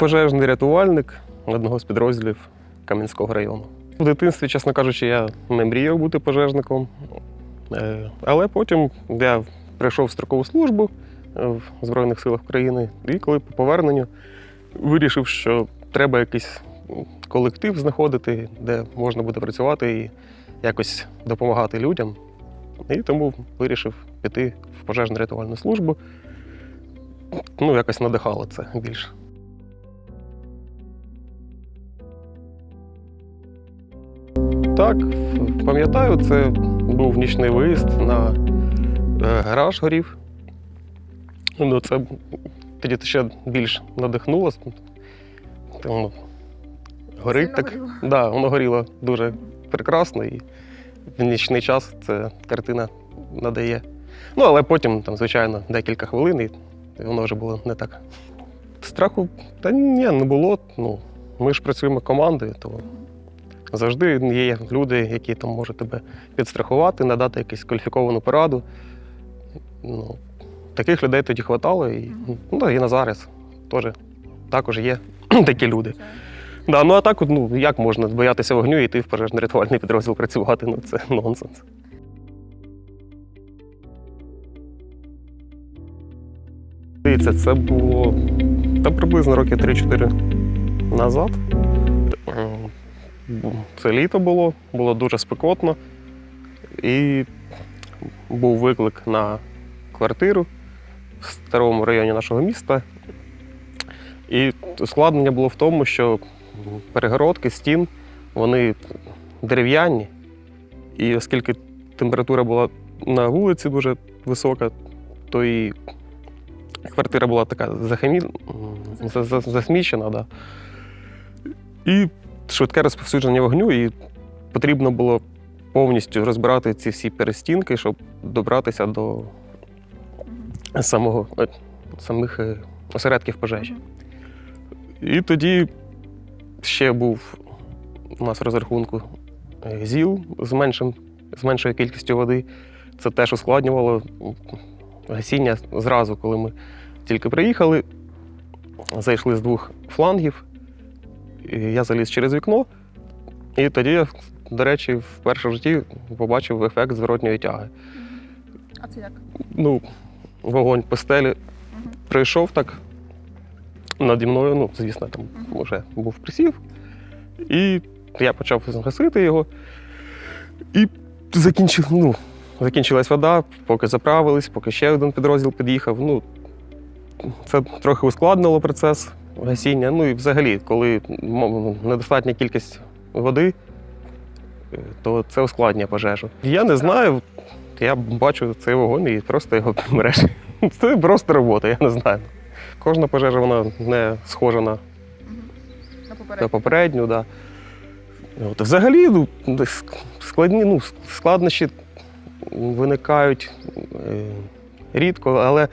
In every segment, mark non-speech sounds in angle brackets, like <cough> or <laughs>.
Пожежний рятувальник одного з підрозділів Кам'янського району. В дитинстві, чесно кажучи, я не мріяв бути пожежником. Е, Але потім я прийшов в строкову службу е, в Збройних силах України, і коли по поверненню вирішив, що треба якийсь колектив знаходити, де можна буде працювати і якось допомагати людям. І тому вирішив піти в пожежну рятувальну службу. Ну, якось надихало це більше. Так, пам'ятаю, це був нічний виїзд на е, гараж горів. Ну, це тоді ще більш надихнуло. Тому горить так. горіло? Да, воно горіло дуже прекрасно і в нічний час ця картина надає. Ну, але потім, там, звичайно, декілька хвилин, і воно вже було не так. Страху та ні, не було. Ну, ми ж працюємо командою, то завжди є люди, які там можуть тебе підстрахувати, надати якусь кваліфіковану пораду. Ну, таких людей тоді хватало, і, ну, і на зараз теж також є <clears throat> такі люди. Да, ну а так, ну як можна боятися вогню і йти в пожежно-рятувальний підрозділ працювати? Ну це <laughs> нонсенс. Дивіться, це було та приблизно роки 3-4 назад. Це літо було, було дуже спекотно. І був виклик на квартиру в старому районі нашого міста. І ускладнення було в тому, що перегородки стін вони дерев'яні. І оскільки температура була на вулиці дуже висока, то і квартира була така захамі... засмічена. Да. І швидке розповсюдження вогню, і потрібно було повністю розбирати ці всі перестінки, щоб добратися до самого, е, самих е, осередків пожежі. І тоді ще був у нас в розрахунку е, ЗІЛ з, меншим, з меншою кількістю води. Це теж ускладнювало гасіння зразу, коли ми тільки приїхали, зайшли з двох флангів. Я заліз через вікно, і тоді я, до речі, вперше в житті побачив ефект зворотньої тяги. А це як? Ну, вогонь по стелі прийшов так наді мною, ну, звісно, там Мгм. вже був присів. І я почав гасити його. І закінчив, ну, закінчилась вода, поки заправились, поки ще один підрозділ під'їхав. Ну, це трохи ускладнило процес гасіння. Ну і взагалі, коли недостатня кількість води, е, то це ускладнює пожежу. Я не знаю, я бачу цей вогонь і просто його <laughs> береш. Це просто робота, я не знаю. Кожна пожежа вона не схожа на На попередню. Да. От, взагалі, ну, складні, ну, складнощі виникають е, рідко, але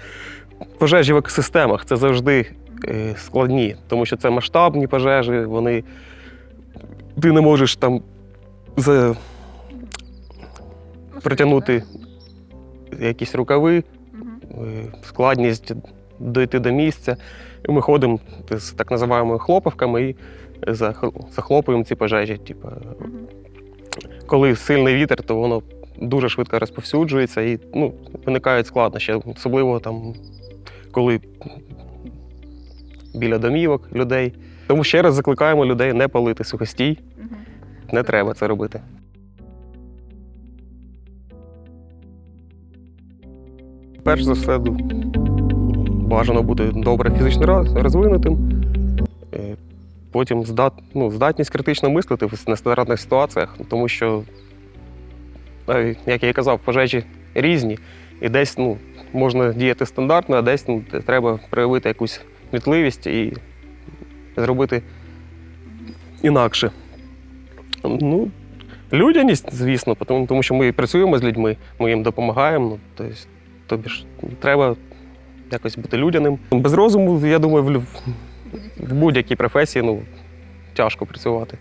пожежі в екосистемах це завжди складні, тому що це масштабні пожежі, вони. Ти не можеш там за, Ну, притягнути якісь рукави, е, складність дойти до місця. І ми ходимо з так називаємо хлопавками і захлопуємо ці пожежі. Типу, коли сильний вітер, то воно дуже швидко розповсюджується і ну, виникають складнощі, особливо там, коли біля домівок людей. Тому ще раз закликаємо людей не палити сухостій, не треба це робити. Перш за все, бажано бути добре фізично розвинутим. Е, Потім здат, ну, здатність критично мислити в нестандартних ситуаціях, тому що, як я і казав, пожежі різні, і десь ну, можна діяти стандартно, а десь ну, треба проявити якусь кмітливість і зробити інакше. Ну, людяність, звісно, тому, тому що ми працюємо з людьми, ми їм допомагаємо. Ну, тобто, тобі ж треба якось бути людяним. Без розуму, я думаю, в, в будь-якій професії ну, тяжко працювати.